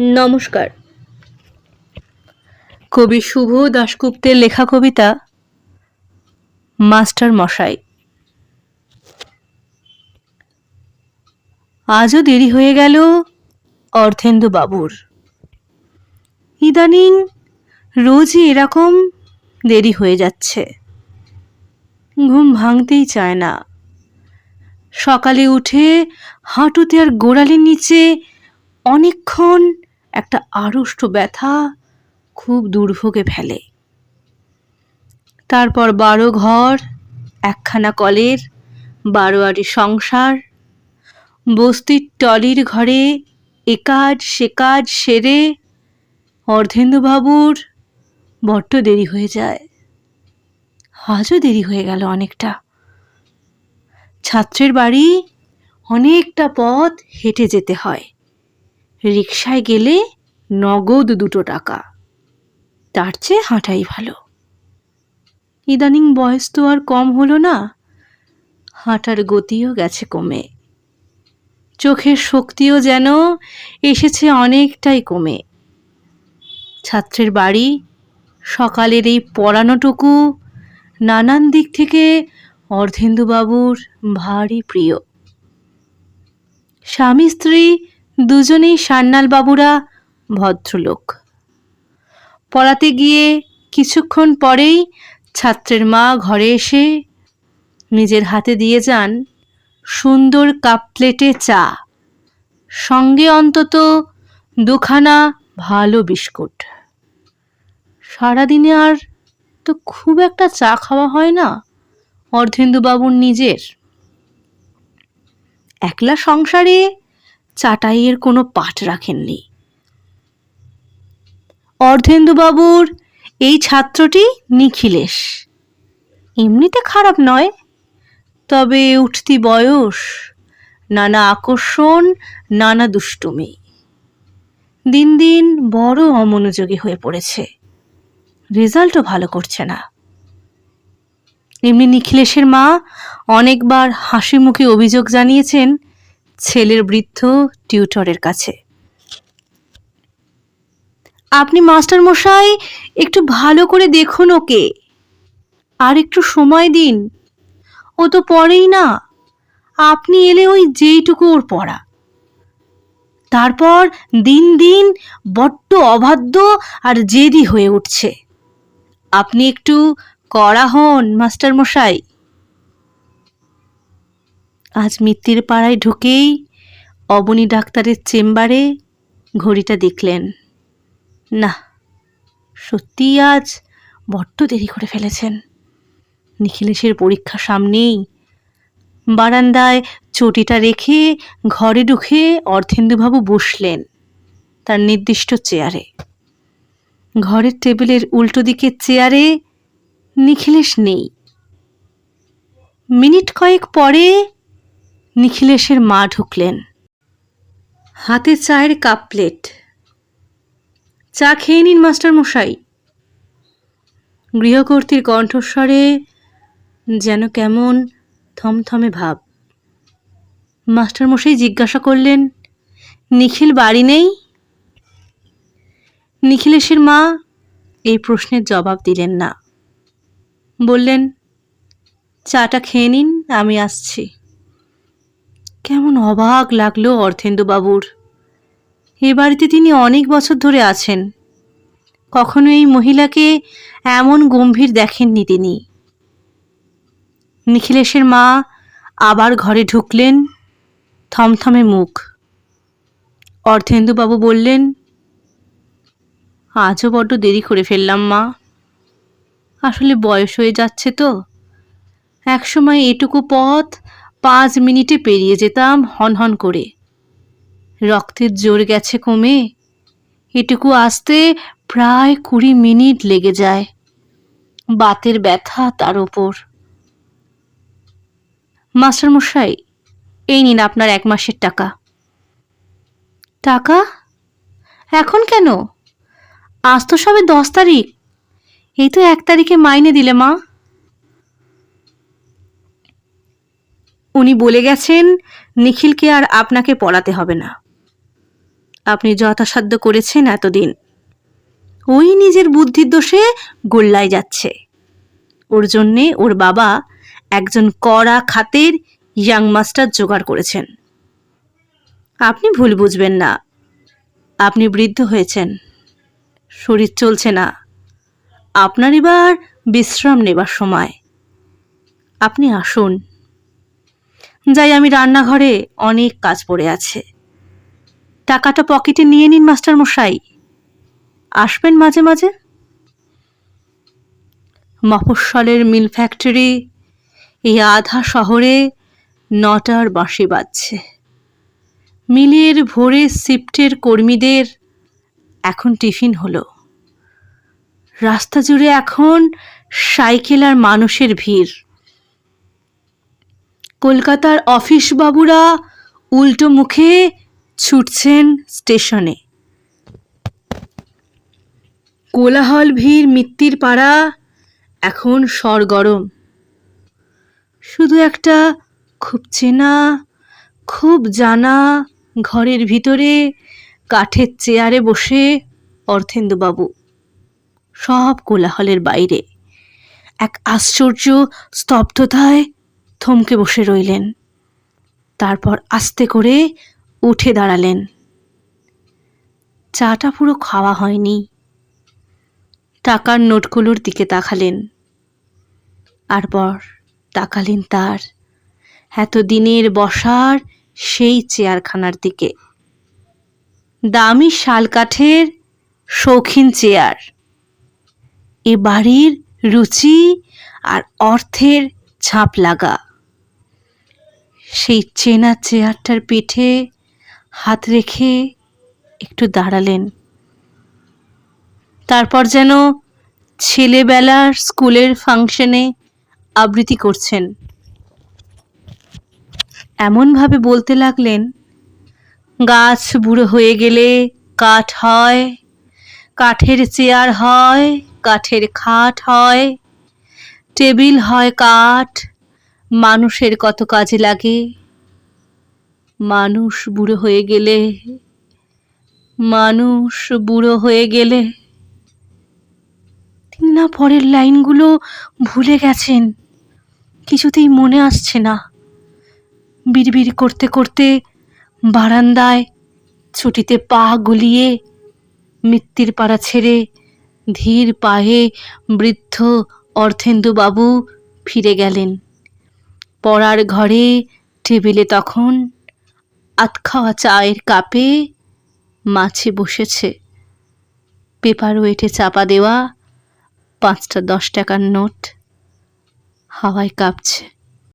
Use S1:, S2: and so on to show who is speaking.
S1: নমস্কার। কবি শুভ দাশগুপ্তের লেখা কবিতা মাস্টার মশাই। আজও দেরি হয়ে গেল অর্থেন্দু বাবুর। ইদানিং রোজই এরকম দেরি হয়ে যাচ্ছে। ঘুম ভাঙতেই চায় না। সকালে উঠে হাঁটুতে আর গোড়ালির নিচে অনেকক্ষণ একটা আড়ষ্ট ব্যথা খুব দুর্ভোগে ফেলে। তারপর বারো ঘর, একখানা কলের, বারোয়ারি সংসার, বস্তির টলির ঘরে এ কাজ সে কাজ সেরে অর্ধেন্দুবাবুর বড্ড দেরি হয়ে যায়। আজও দেরি হয়ে গেল অনেকটা। ছাত্রের বাড়ি অনেকটা পথ হেঁটে যেতে হয়। রিকশায় গেলে নগদ দুটো টাকা। তার চেয়ে হাঁটাই ভালো। ইদানিং বয়স তো আর কম হলো না। হাঁটার গতিও গেছে কমে। চোখের শক্তিও যেন এসেছে অনেকটাই কমে। ছাত্রের বাড়ি, সকালের এই পড়ানোটুকু নানান দিক থেকে অর্ধেন্দুবাবুর ভারী প্রিয়। স্বামী স্ত্রী দুজনেই সান্যাল বাবুরা ভদ্রলোক। পড়াতে গিয়ে কিছুক্ষণ পরেই ছাত্রের মা ঘরে এসে নিজের হাতে দিয়ে যান সুন্দর কাপ প্লেটে চা, সঙ্গে অন্তত দুখানা ভালো বিস্কুট। সারাদিনে আর তো খুব একটা চা খাওয়া হয় না অর্ধেন্দুবাবুর নিজের। একলা সংসারে চাটাইয়ের কোনো পাট রাখেননি। অর্ধেন্দুবাবুর এই ছাত্রটি নিখিলেশ। এমনিতে খারাপ নয়, তবে উঠতি বয়স, নানা আকর্ষণ, নানা দুষ্টুমি। দিন দিন বড় অমনোযোগী হয়ে পড়েছে। রেজাল্টও ভালো করছে না। এমনি নিখিলেশের মা অনেকবার হাসি মুখে অভিযোগ জানিয়েছেন ছেলের বৃদ্ধ টিউটরের কাছে। আপনি মাস্টার মশাই, একটু ভালো করে দেখুন ওকে। আর একটু সময় দিন। ও তো পড়েই না। আপনি এলে ওই যেইটুকু ওর পড়া। তারপর দিন দিন বড্ড অবাধ্য আর জেদি হয়ে উঠছে। আপনি একটু কড়া হন, মাস্টার মশাই। আজ মিত্তির পাড়ায় ঢুকেই অবনী ডাক্তারের চেম্বারে ঘড়িটা দেখলেন। না, সত্যিই আজ বড্ড দেরি করে ফেলেছেন। নিখিলেশের পরীক্ষা সামনেই। বারান্দায় চটিটা রেখে ঘরে ঢুকে অর্ধেন্দুবাবু বসলেন তার নির্দিষ্ট চেয়ারে। ঘরের টেবিলের উল্টো দিকের চেয়ারে নিখিলেশ নেই। মিনিট কয়েক পরে নিখিলেশের মা ঢুকলেন। হাতে চায়ের কাপ প্লেট। চা খেয়ে নিন মাস্টার মশাই গৃহকর্ত্রীর কণ্ঠস্বরে যেন কেমন থমথমে ভাব। মাস্টারমশাই জিজ্ঞাসা করলেন, নিখিল বাড়ি নেই? নিখিলেশের মা এই প্রশ্নের জবাব দিলেন না। বললেন, চাটা খেয়ে নিন, আমি আসছি। কেমন অবাক লাগল অর্থেন্দুবাবুর। এ বাড়িতে তিনি অনেক বছর ধরে আছেন। কখনো এই মহিলাকে এমন গম্ভীর দেখেননি তিনি। নিখিলেশের মা আবার ঘরে ঢুকলেন, থমথমে মুখ। অর্ধেন্দুবাবু বললেন, আজও বড্ড দেরি করে ফেললাম মা। আসলে বয়স হয়ে যাচ্ছে তো। একসময় এটুকু পথ পাঁচ মিনিটে পেরিয়ে যেতাম হনহন করে। রক্তের জোর গেছে কমে। এটুকু আসতে প্রায় কুড়ি মিনিট লেগে যায় বাতের ব্যথা তার ওপর মাস্টারমশাই, এই নিন আপনার এক মাসের টাকা। টাকা? এখন কেন? আজ তো সবে দশ তারিখ। এই তো এক তারিখে মাইনে দিলে মা। উনি বলে গেছেন, নিখিলকে আর আপনাকে পড়াতে হবে না। আপনি যথাসাধ্য করেছেন এতদিন। ওই নিজের বুদ্ধির দোষে গোল্লায় যাচ্ছে। ওর জন্যে ওর বাবা একজন কড়া খাতের ইয়াং মাস্টার জোগাড় করেছেন। আপনি ভুল বুঝবেন না। আপনি বৃদ্ধ হয়েছেন। শরীর চলছে না। আপনার এবার বিশ্রাম নেবার সময়। আপনি আসুন। যাই আমি রান্নাঘরে অনেক কাজ পড়ে আছে। টাকাটা পকেটে নিয়ে নিন, মাস্টার মশাই। আসবেন মাঝে মাঝে? মফস্বলের মিল ফ্যাক্টরি এই আধা শহরে নটার বাঁশি বাজছে। মিলের ভোরে শিফটের কর্মীদের এখন টিফিন হলো। রাস্তা জুড়ে এখন সাইকেল আর মানুষের ভিড়। কলকাতার অফিস বাবুরা উল্টো মুখে ছুটছেন স্টেশনে। কোলাহল ভিড় মিত্তির পাড়া এখন সরগরম। শুধু একটা খুব চেনা, খুব জানা ঘরের ভিতরে কাঠের চেয়ারে বসে অর্থেন্দুবাবু সব কোলাহলের বাইরে। এক আশ্চর্য স্তব্ধতায় থমকে বসে রইলেন। তারপর আস্তে করে উঠে দাঁড়ালেন। চাটা পুরো খাওয়া হয়নি। টাকার নোটগুলোর দিকে তাকালেন। তারপর তাকালেন তার এতদিনের বসার সেই চেয়ারখানার দিকে। দামি শালকাঠের শৌখিন চেয়ার। এ বাড়ির রুচি আর অর্থের ছাপ লাগা। সেই চেনা চেয়ারটার পিঠে হাত রেখে একটু দাঁড়ালেন। তারপর যেন ছেলেবেলার স্কুলের ফাংশনে আবৃত্তি করছেন। এমনভাবে বলতে লাগলেন, গাছ বুড়ো হয়ে গেলে কাঠ হয়, কাঠের চেয়ার হয়, কাঠের খাট হয়, টেবিল হয় কাঠ মানুষের কত কাজে লাগে? মানুষ বুড়ো হয়ে গেলে, মানুষ বুড়ো হয়ে গেলে। তিনি না পরের লাইনগুলো ভুলে গেছেন। কিছুতেই মনে আসছে না। বিড়বিড় করতে করতে বারান্দায় ছুটিতে পা গলিয়ে মৃত্যুর পাড়া ছেড়ে ধীর পায়ে বৃদ্ধ অর্থেন্দুবাবু ফিরে গেলেন। পড়ার ঘরে, টেবিলে তখন আতখাওয়া চায়ের কাপে মাছে বসেছে। পেপার ওয়েটে চাপা দেওয়া, পাঁচটা দশ টাকার নোট হাওয়ায় কাঁপছে।